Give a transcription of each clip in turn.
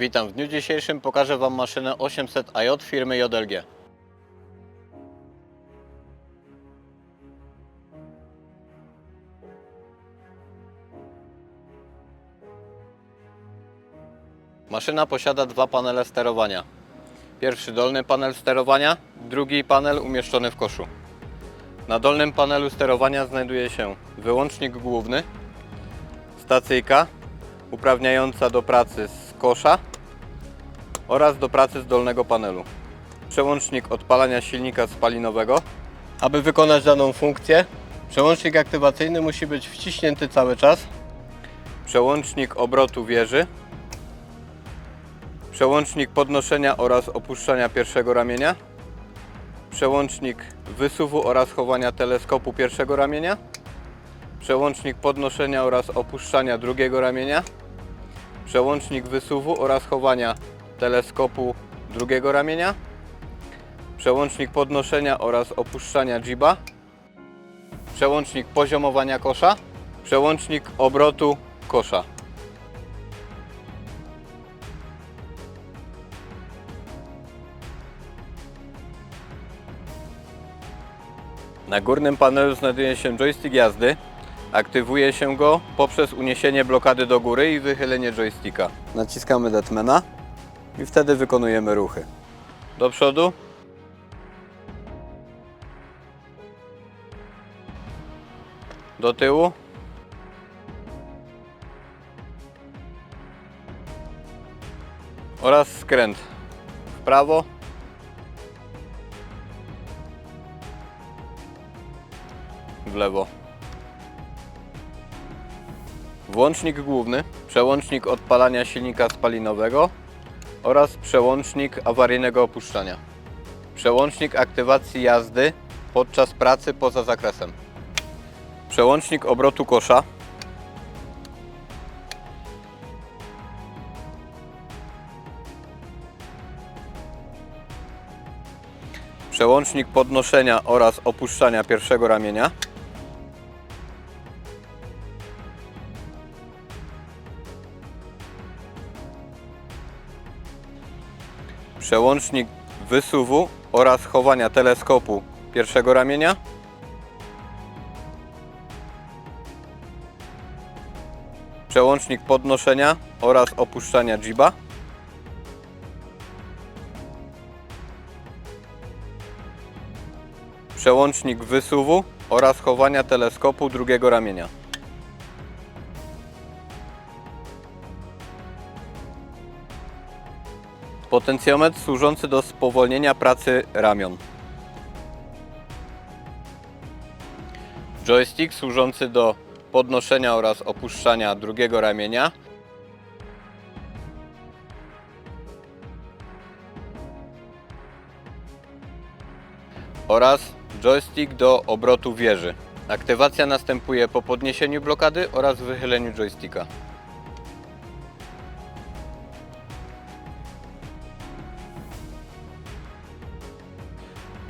Witam, w dniu dzisiejszym pokażę Wam maszynę 800 AJ firmy JLG. Maszyna posiada dwa panele sterowania. Pierwszy dolny panel sterowania, drugi panel umieszczony w koszu. Na dolnym panelu sterowania znajduje się wyłącznik główny, stacyjka uprawniająca do pracy z kosza oraz do pracy z dolnego panelu. Przełącznik odpalania silnika spalinowego. Aby wykonać daną funkcję, przełącznik aktywacyjny musi być wciśnięty cały czas. Przełącznik obrotu wieży. Przełącznik podnoszenia oraz opuszczania pierwszego ramienia. Przełącznik wysuwu oraz chowania teleskopu pierwszego ramienia. Przełącznik podnoszenia oraz opuszczania drugiego ramienia. Przełącznik wysuwu oraz chowania teleskopu drugiego ramienia. Przełącznik podnoszenia oraz opuszczania jiba. Przełącznik poziomowania kosza. Przełącznik obrotu kosza. Na górnym panelu znajduje się joystick jazdy. Aktywuje się go poprzez uniesienie blokady do góry i wychylenie joysticka. Naciskamy Detmana i wtedy wykonujemy ruchy. Do przodu. Do tyłu. Oraz skręt w prawo. W lewo. Włącznik główny, przełącznik odpalania silnika spalinowego oraz przełącznik awaryjnego opuszczania. Przełącznik aktywacji jazdy podczas pracy poza zakresem. Przełącznik obrotu kosza. Przełącznik podnoszenia oraz opuszczania pierwszego ramienia. Przełącznik wysuwu oraz chowania teleskopu pierwszego ramienia. Przełącznik podnoszenia oraz opuszczania jiba. Przełącznik wysuwu oraz chowania teleskopu drugiego ramienia. Potencjometr służący do spowolnienia pracy ramion. Joystick służący do podnoszenia oraz opuszczania drugiego ramienia. Oraz joystick do obrotu wieży. Aktywacja następuje po podniesieniu blokady oraz wychyleniu joysticka.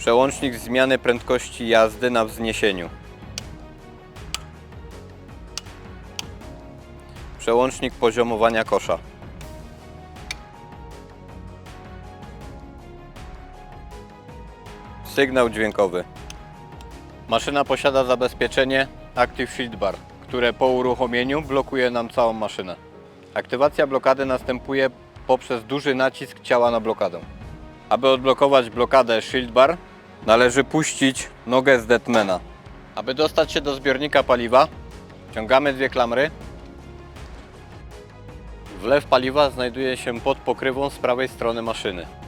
Przełącznik zmiany prędkości jazdy na wzniesieniu. Przełącznik poziomowania kosza. Sygnał dźwiękowy. Maszyna posiada zabezpieczenie Active Shield Bar, które po uruchomieniu blokuje nam całą maszynę. Aktywacja blokady następuje poprzez duży nacisk ciała na blokadę. Aby odblokować blokadę Shield Bar, należy puścić nogę z Detmana. Aby dostać się do zbiornika paliwa, ciągamy dwie klamry. Wlew paliwa znajduje się pod pokrywą z prawej strony maszyny.